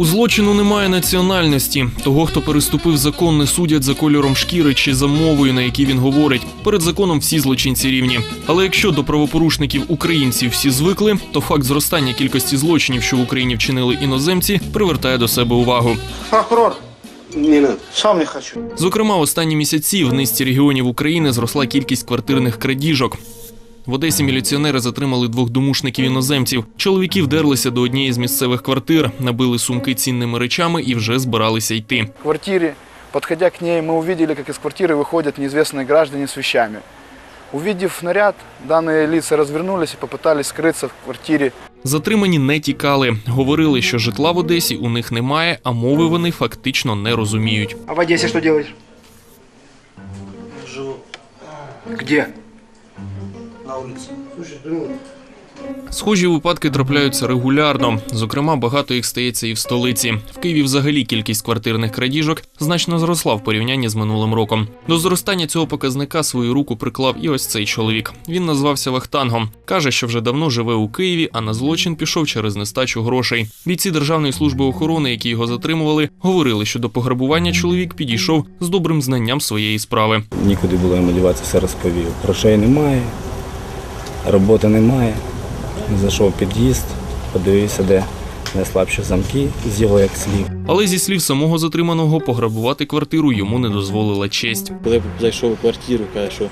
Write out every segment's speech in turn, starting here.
У злочину немає національності. Того, хто переступив закон, не судять за кольором шкіри чи за мовою, на якій він говорить. Перед законом всі злочинці рівні. Але якщо до правопорушників українців всі звикли, то факт зростання кількості злочинів, що в Україні вчинили іноземці, привертає до себе увагу. Прокурор, Не надо. сам не хочу. Зокрема, в останні місяці в низці регіонів України зросла кількість квартирних крадіжок. В Одесі міліціонери затримали двох домушників іноземців. Чоловіки вдерлися до однієї з місцевих квартир, набили сумки цінними речами і вже збиралися йти. квартире. Подходя к ней, мы увидели, как из квартиры выходят неизвестные граждане с вещами. Увидев наряд, данные лица развернулись и попытались скрыться в квартире. Затримані не тікали. Говорили, що житла в Одесі у них немає, а мови вони фактично не розуміють. А в Одессе что делаешь? Живу Где? На. Слушай, ну, Схожі випадки трапляються регулярно. Зокрема, багато їх стається і в столиці. В Києві взагалі кількість квартирних крадіжок значно зросла в порівнянні з минулим роком. До зростання цього показника свою руку приклав і ось цей чоловік. Він назвався Вахтангом. каже, що вже давно живе у Києві, а на злочин пішов через нестачу грошей. Бійці Державної служби охорони, які його затримували, говорили, що до пограбування чоловік підійшов з добрим знанням своєї справи. Нікуди було йому діватися, все розповів. Грошей немає, роботи немає. Зайшов під'їзд, подивився, де найслабші замки з його як слів. Але зі слів самого затриманого, пограбувати квартиру йому не дозволила честь. Коли зайшов у квартиру, каже, що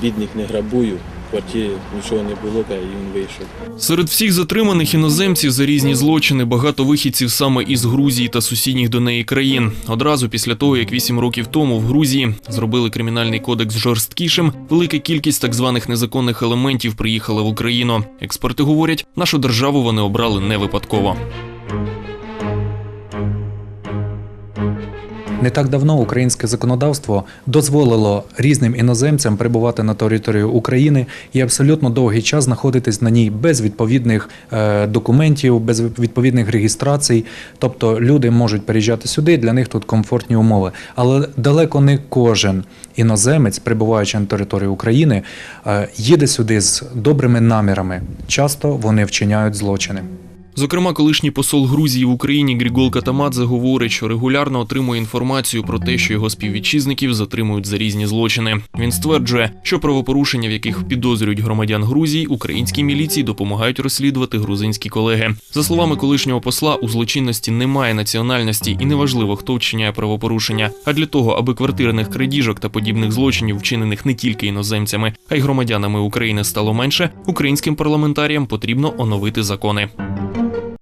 бідних не грабую, квартирі нічого не було, каже, і він вийшов. Серед всіх затриманих іноземців за різні злочини багато вихідців саме із Грузії та сусідніх до неї країн. Одразу після того, як вісім років тому в Грузії зробили кримінальний кодекс жорсткішим, велика кількість так званих незаконних елементів приїхала в Україну. Експерти говорять, нашу державу вони обрали не випадково. Не так давно українське законодавство дозволило різним іноземцям прибувати на територію України і абсолютно довгий час знаходитись на ній без відповідних е, документів, без відповідних реєстрацій. Тобто люди можуть переїжджати сюди, для них тут комфортні умови. Але далеко не кожен іноземець, прибуваючи на територію України, е, їде сюди з добрими намірами. Часто вони вчиняють злочини. Зокрема, колишній посол Грузії в Україні Грігол Катамадзе говорить, що регулярно отримує інформацію про те, що його співвітчизників затримують за різні злочини. Він стверджує, що правопорушення, в яких підозрюють громадян Грузії, українській міліції допомагають розслідувати грузинські колеги. За словами колишнього посла, у злочинності немає національності і неважливо, хто вчиняє правопорушення. А для того, аби квартирних крадіжок та подібних злочинів, вчинених не тільки іноземцями, а й громадянами України стало менше, українським парламентаріям потрібно оновити закони.